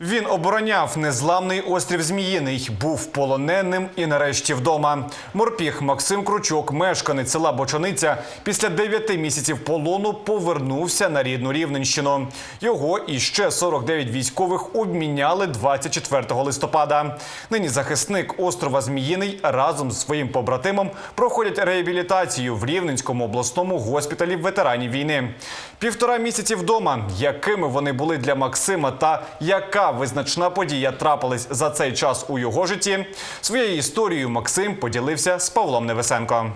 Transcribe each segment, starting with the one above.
Він обороняв незламний острів Зміїний, був полоненим і нарешті вдома. Морпіг Максим Кручок, мешканець села Бочаниця, після дев'яти місяців полону повернувся на рідну Рівненщину. Його і ще 49 військових обміняли 24 листопада. Нині захисник острова Зміїний разом з своїм побратимом проходять реабілітацію в Рівненському обласному госпіталі ветеранів війни. Півтора місяці вдома. Якими вони були для Максима та яка визначна подія трапилась за цей час у його житті? Своєю історією Максим поділився з Павлом Невесенко.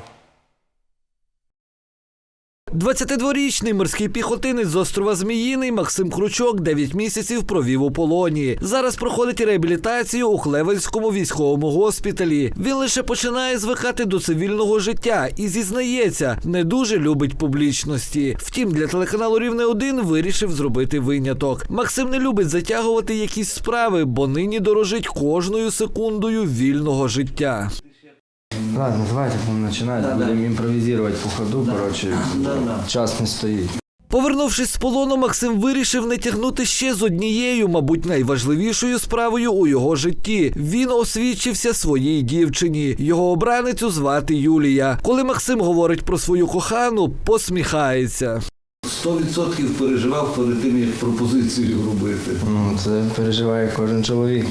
22-річний морський піхотинець з острова Зміїний Максим Кручок 9 місяців провів у полоні. Зараз проходить реабілітацію у Хлевенському військовому госпіталі. Він лише починає звикати до цивільного життя і зізнається, не дуже любить публічності. Втім, для телеканалу Рівне 1 вирішив зробити виняток. Максим не любить затягувати якісь справи, бо нині дорожить кожною секундою вільного життя. Ладно, давайте будем начинать. Будем импровизировать по ходу, короче. Час не стоит. Повернувшись з полону, Максим вирішив не тягнути ще з однією, мабуть, найважливішою справою у його житті. Він освідчився своїй дівчині. Його обраницю звати Юлія. Коли Максим говорить про свою кохану, посміхається. 100% переживав перед тим, як пропозицію робити. Ну, це переживає кожен чоловік.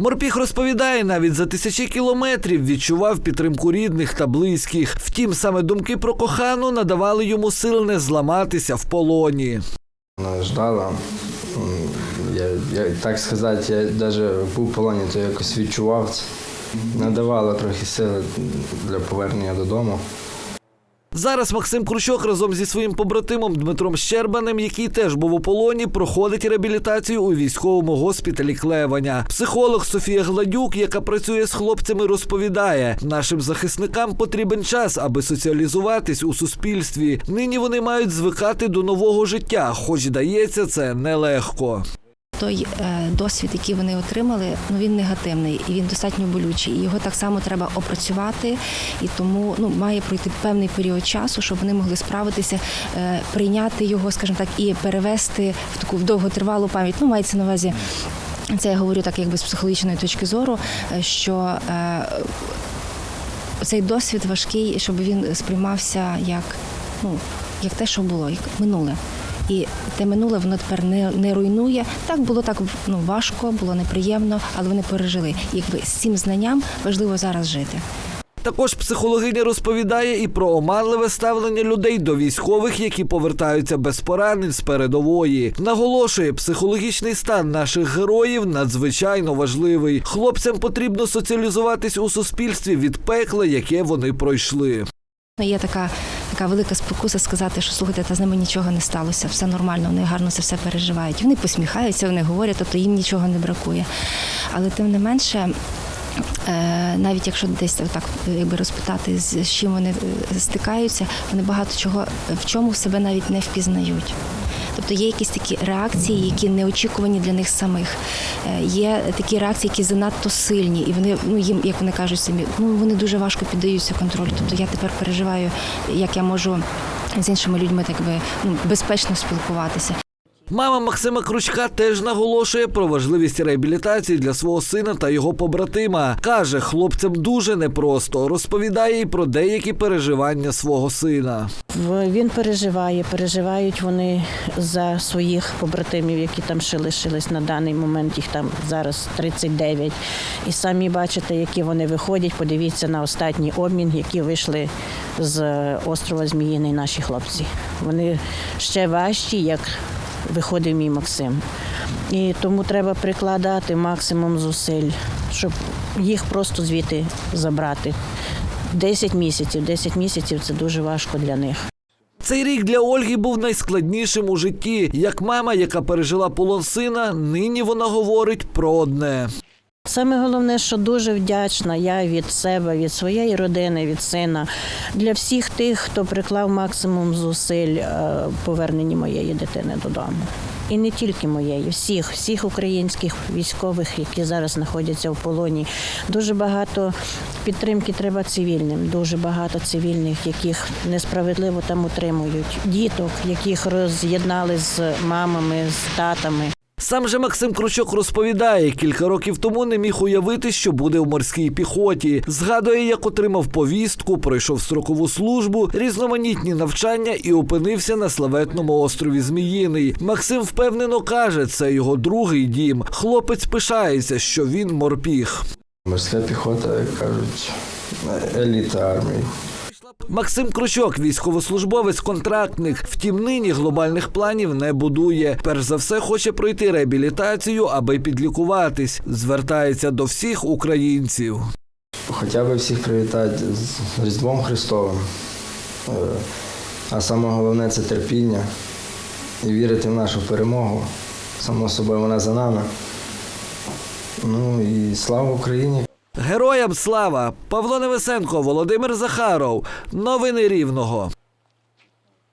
Морпіг розповідає, навіть за тисячі кілометрів відчував підтримку рідних та близьких. Втім, саме думки про кохану надавали йому сил не зламатися в полоні. Вона ждала. Я, я, так сказати, я навіть був в полоні, то якось відчував це. Надавала трохи сили для повернення додому. Зараз Максим Кручок разом зі своїм побратимом Дмитром Щербаним, який теж був у полоні, проходить реабілітацію у військовому госпіталі Клеваня. Психолог Софія Гладюк, яка працює з хлопцями, розповідає: нашим захисникам потрібен час, аби соціалізуватись у суспільстві. Нині вони мають звикати до нового життя, хоч дається це нелегко. Той е, досвід, який вони отримали, ну він негативний і він достатньо болючий. Його так само треба опрацювати, і тому ну має пройти певний період часу, щоб вони могли справитися, е, прийняти його, скажімо так, і перевести в таку довготривалу пам'ять. Ну мається на увазі. Це я говорю так, якби з психологічної точки зору, е, що цей досвід важкий, щоб він сприймався як, ну, як те, що було, як минуле. І те минуле воно тепер не, не руйнує. Так було так ну, важко, було неприємно, але вони пережили. Якби з цим знанням важливо зараз жити. Також психологиня розповідає і про оманливе ставлення людей до військових, які повертаються без поранень з передової. Наголошує, психологічний стан наших героїв надзвичайно важливий. Хлопцям потрібно соціалізуватись у суспільстві від пекла, яке вони пройшли. Ну, Є така, така велика спокуса сказати, що слухайте, та з ними нічого не сталося, все нормально, вони гарно це все переживають. Вони посміхаються, вони говорять, тобто їм нічого не бракує. Але тим не менше. е, Навіть якщо десь так якби розпитати, з чим вони е, стикаються, вони багато чого в чому себе навіть не впізнають. Тобто є якісь такі реакції, які неочікувані для них самих. Е, Є такі реакції, які занадто сильні, і вони ну їм, як вони кажуть самі, ну вони дуже важко піддаються контролю. Тобто я тепер переживаю, як я можу з іншими людьми так би ну безпечно спілкуватися. Мама Максима Кручка теж наголошує про важливість реабілітації для свого сина та його побратима. Каже, хлопцям дуже непросто. Розповідає і про деякі переживання свого сина. Він переживає, переживають вони за своїх побратимів, які там ще лишились на даний момент. Їх там зараз 39. І самі бачите, які вони виходять. Подивіться на останній обмін, які вийшли з острова Зміїний наші хлопці. Вони ще важчі, як виходив мій Максим. І тому треба прикладати максимум зусиль, щоб їх просто звідти забрати. 10 місяців. 10 місяців це дуже важко для них. Цей рік для Ольги був найскладнішим у житті. Як мама, яка пережила полон сина, нині вона говорить про одне. Саме головне, що дуже вдячна я від себе, від своєї родини, від сина, для всіх тих, хто приклав максимум зусиль е, поверненні моєї дитини додому. І не тільки моєї, всіх, всіх українських військових, які зараз знаходяться в полоні. Дуже багато підтримки треба цивільним, дуже багато цивільних, яких несправедливо там утримують, діток, яких роз'єднали з мамами, з татами. Сам же Максим Кручок розповідає, кілька років тому не міг уявити, що буде в морській піхоті. Згадує, як отримав повістку, пройшов строкову службу, різноманітні навчання і опинився на славетному острові Зміїний. Максим впевнено каже, це його другий дім. Хлопець пишається, що він морпіг. Морська піхота, як кажуть, еліта армії. Максим Кручок, військовослужбовець-контрактник. Втім, нині глобальних планів не будує. Перш за все, хоче пройти реабілітацію, аби підлікуватись. Звертається до всіх українців. Хоча б всіх привітати з Різдвом Христовим. Е, А саме головне це терпіння і вірити в нашу перемогу. Само собою вона за нами. Ну і слава Україні! Героям слава! Павло Невесенко, Володимир Захаров. Новини Рівного.